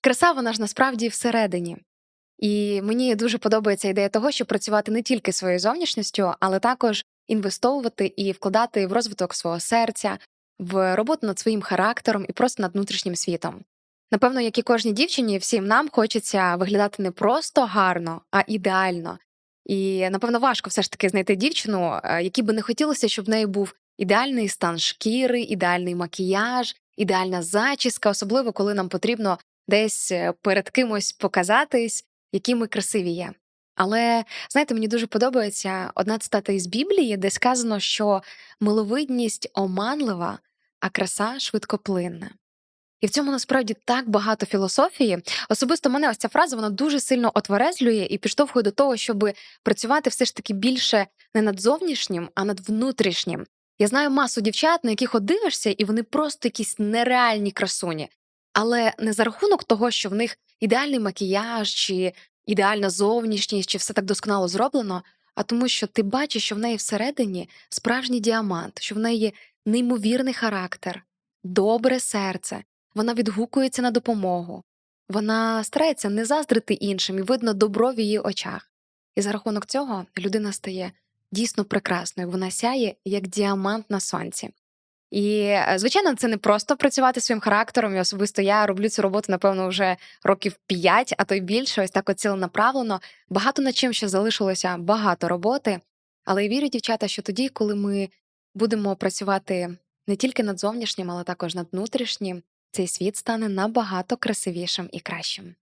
Краса, вона ж насправді всередині. І мені дуже подобається ідея того, щоб працювати не тільки своєю зовнішністю, але також інвестовувати і вкладати в розвиток свого серця, в роботу над своїм характером і просто над внутрішнім світом. Напевно, як і кожній дівчині, всім нам хочеться виглядати не просто гарно, а ідеально. І напевно важко все ж таки знайти дівчину, е, якій би не хотілося, щоб в неї був ідеальний стан шкіри, ідеальний макіяж, ідеальна зачіска, особливо коли нам потрібно десь е, перед кимось показатись, які ми красиві є. Але знаєте, мені дуже подобається одна цитата із Біблії, де сказано, що миловидність оманлива, а краса швидкоплинна. І в цьому насправді так багато філософії. Особисто мене ось ця фраза вона дуже сильно отверезлює і підштовхує до того, щоб працювати все ж таки більше не над зовнішнім, а над внутрішнім. Я знаю масу дівчат, на яких от дивишся, і вони просто якісь нереальні красуні. Але не за рахунок того, що в них ідеальний макіяж, чи ідеальна зовнішність, чи все так досконало зроблено, а тому, що ти бачиш, що в неї всередині справжній діамант, що в неї неймовірний характер, добре серце, вона відгукується на допомогу, вона старається не заздрити іншим і видно добро в її очах. І за рахунок цього людина стає дійсно прекрасною, вона сяє як діамант на сонці. І, е, звичайно, це не просто працювати своїм характером. І особисто я роблю цю роботу, напевно, вже років 5, а то й більше, ось так от ціленаправлено. Багато над чим ще залишилося багато роботи. Але я вірю, дівчата, що тоді, коли ми будемо працювати не тільки над зовнішнім, але також над внутрішнім, цей світ стане набагато красивішим і кращим.